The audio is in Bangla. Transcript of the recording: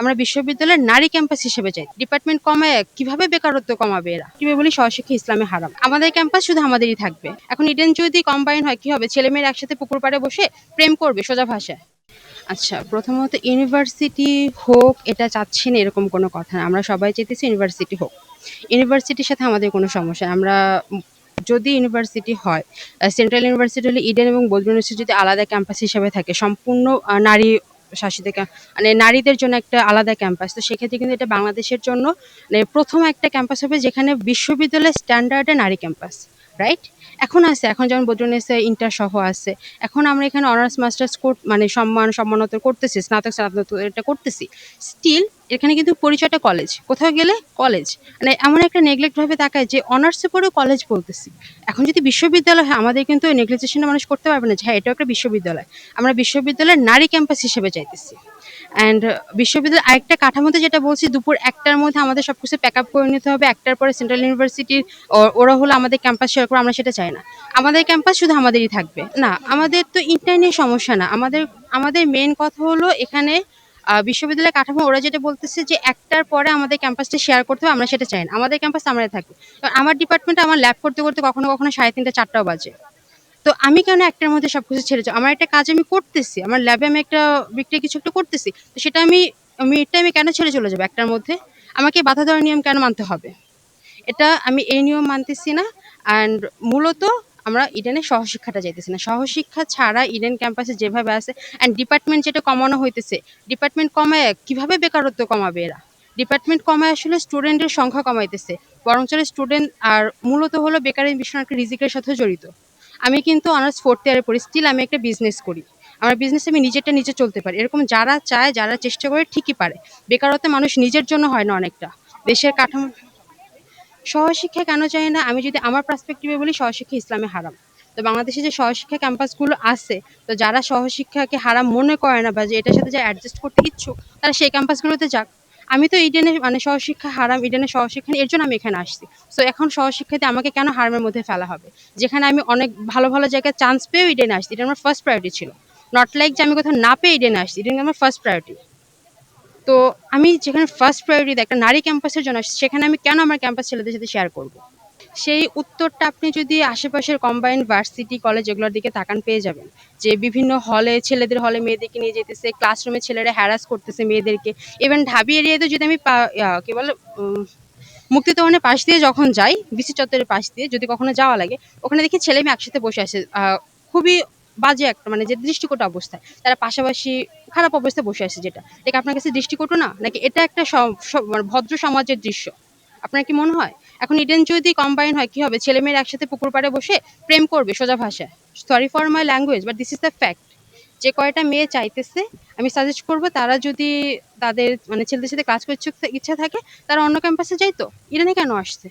আমরা বিশ্ববিদ্যালয়ের নারী ক্যাম্পাস হিসেবে চাই ডিপার্টমেন্ট কমায়, কীভাবে বেকারত্ব কমাবে এরা? কীভাবে বলি সহশিক্ষা ইসলামে হারাম। আমাদের ক্যাম্পাস শুধু আমাদেরই থাকবে। এখন ইডেন যদি কম্বাইন হয়, কি হবে? ছেলেমেয়েরা একসাথে পুকুর পাড়ে বসে প্রেম করবে সোজা ভাষায়। আচ্ছা প্রথমত ইউনিভার্সিটি হোক, এটা চাচ্ছি না এরকম কোনো কথা না। আমরা সবাই চাইতেছি ইউনিভার্সিটি হোক। ইউনিভার্সিটির সাথে আমাদের কোনো সমস্যা আমরা যদি ইউনিভার্সিটি হয় সেন্ট্রাল ইউনিভার্সিটি হলে ইডেন এবং বদরুন ইউনিভার্সিটি যদি আলাদা ক্যাম্পাস হিসেবে থাকে। সম্পূর্ণ নারী শাসিত মানে নারীদের জন্য একটা আলাদা ক্যাম্পাস তো সেক্ষেত্রে কিন্তু এটা বাংলাদেশের জন্য মানে প্রথম একটা ক্যাম্পাস হবে যেখানে বিশ্ববিদ্যালয়ের স্ট্যান্ডার্ডে নারী ক্যাম্পাস রাইট এখন আছে, এখন যেমন বদরুন এসে ইন্টার সহ আছে। এখন আমরা এখানে অনার্স মাস্টার্স মানে সম্মান, সম্মানত করতেছি, স্নাতক স্নাতক এটা করতেছি। স্টিল এখানে কিন্তু পরিচয়টা কলেজ কোথাও গেলে কলেজ মানে এমন একটা নেগলেক্ট ভাবে তাকায় যে অনার্সে পড়েও কলেজ বলতেছি এখন যদি বিশ্ববিদ্যালয় হয়, আমাদের কিন্তু নেগলিজেশন মানুষ করতে পারবে না যে হ্যাঁ এটাও একটা বিশ্ববিদ্যালয়। আমরা বিশ্ববিদ্যালয়ের নারী ক্যাম্পাস হিসেবে চাইতেছি অ্যান্ড বিশ্ববিদ্যালয় আরেকটা কাঠামোতে যেটা বলছি দুপুর একটার মধ্যে আমাদের সব কিছু প্যাক আপ করে নিতে হবে। একটার পরে সেন্ট্রাল ইউনিভার্সিটির ওরা হলো আমাদের ক্যাম্পাস শেয়ার করে আমরা সেটা চাই না। আমাদের ক্যাম্পাস শুধু আমাদেরই থাকবে। না আমাদের তো ইন্টার নিয়ে সমস্যা না। আমাদের আমাদের মেন কথা হলো এখানে আহ, বিশ্ববিদ্যালয়ের কাঠামো। ওরা যেটা বলতেছে যে একটার পরে আমাদের ক্যাম্পাসটা শেয়ার করতে হবে আমরা সেটা চাই না। আমাদের ক্যাম্পাস আমাদের থাকবে। এবার আমার ডিপার্টমেন্টে আমার ল্যাব করতে করতে কখনো কখনো সাড়ে তিনটা চারটাও বাজে। তো আমি কেন একটার মধ্যে সবকিছু ছেড়ে যাব? আমার একটা কাজ আমি করতেছি, আমার ল্যাবে আমি একটা বিক্রিয়া কিছু একটা করতেছি, তো সেটা আমি আমি এটা আমি কেন ছেড়ে চলে যাব একটার মধ্যে? আমাকে বাধা দেওয়ার নিয়ম কেন মানতে হবে? এটা আমি এই নিয়ম মানতেছি না অ্যান্ড মূলত আমরা ইডেনে সহশিক্ষাটা যাইতেছি না। সহশিক্ষা ছাড়া ইডেন ক্যাম্পাসে যেভাবে আছে অ্যান্ড ডিপার্টমেন্ট যেটা কমানো হইতেছে ডিপার্টমেন্ট কমায় কীভাবে বেকারত্ব কমাবে এরা? ডিপার্টমেন্ট কমায় আসলে স্টুডেন্টের সংখ্যা কমাইতেছে বরং স্টুডেন্ট আর মূলত হলো বেকারের বিষয় একটা রিজিকের সাথে জড়িত। আমি কিন্তু অনার্স ফোর্থ ইয়ারে পড়ি স্টিল আমি একটা বিজনেস করি। আমার বিজনেস আমি নিজেরটা নিজে চলতে পারি। এরকম যারা চায়, যারা চেষ্টা করে, ঠিকই পারে। বেকারত্বে মানুষ নিজের জন্য হয় না অনেকটা। দেশের কাঠামো সহশিক্ষা কেন চাই না? আমি যদি আমার পার্সপেক্টিভে বলি, সহশিক্ষা ইসলামে হারাম। তো বাংলাদেশে যে সহশিক্ষা ক্যাম্পাসগুলো আছে, তো যারা সহশিক্ষাকে হারাম মনে করে না বা যে এটার সাথে যা অ্যাডজাস্ট করতে ইচ্ছুক, তারা সেই ক্যাম্পাসগুলোতে যাক। আমি তো ইডেনে মানে সহশিক্ষা হারাম ইডেনে সহশিক্ষা এর জন্য আমি এখানে আসছি। সো এখন সহশিক্ষাতে আমাকে কেন হারামের মধ্যে ফেলা হবে? যেখানে আমি অনেক ভালো ভালো জায়গায় চান্স পেয়েও ইডেনে আসছি এটা আমার ফার্স্ট প্রায়োরিটি ছিল। নট লাইক যে আমি কোথাও না পেয়ে ইডেনে আসছি ইডেন আমার ফার্স্ট প্রায়োরিটি তো আমি যেখানে ফার্স্ট প্রায়োরিটি একটা নারী ক্যাম্পাসের জন্য আসছি, সেখানে আমি কেন আমার ক্যাম্পাস ছেলেদের সাথে শেয়ার করব? সেই উত্তরটা আপনি যদি আশেপাশের কম্বাইন্ড ভার্সিটি কলেজ এগুলোর দিকে তাকান পেয়ে যাবেন। যে বিভিন্ন হলে ছেলেদের হলে মেয়েদেরকে নিয়ে যেতেছে ক্লাসরুমে ছেলেরা হ্যারাস করতেছে মেয়েদেরকে। ইভেন ঢাবি এরিয়াতে যদি আমি কি বলে মুক্তিতহনের পাশ দিয়ে যখন যাই বিসি চত্বরের পাশ দিয়ে যদি কখনো যাওয়া লাগে ওখানে দেখি ছেলে মেয়ে একসাথে বসে আহ, খুবই বাজে একটা মানে যে দৃষ্টিকট অবস্থায় তারা পাশাপাশি খারাপ অবস্থায় বসে আছে যেটা। কি আপনার কাছে দৃষ্টিকটু না? নাকি এটা একটা মানে ভদ্র সমাজের দৃশ্য? আপনার কি মনে হয়? এখন ইডেন যদি কম্বাইন হয়, কি হবে? ছেলে মেয়েরা একসাথে পুকুর পাড়ে বসে প্রেম করবে সোজা ভাষায়। Sorry for my language but this is the fact যে কয়টা মেয়ে চাইতেছে, আমি সাজেস্ট করব, তারা যদি তাদের মানে ছেলেদের সাথে কাজ করতে ইচ্ছা থাকে, তারা অন্য ক্যাম্পাসে যাইতো। ইডেনে কেন আসছে?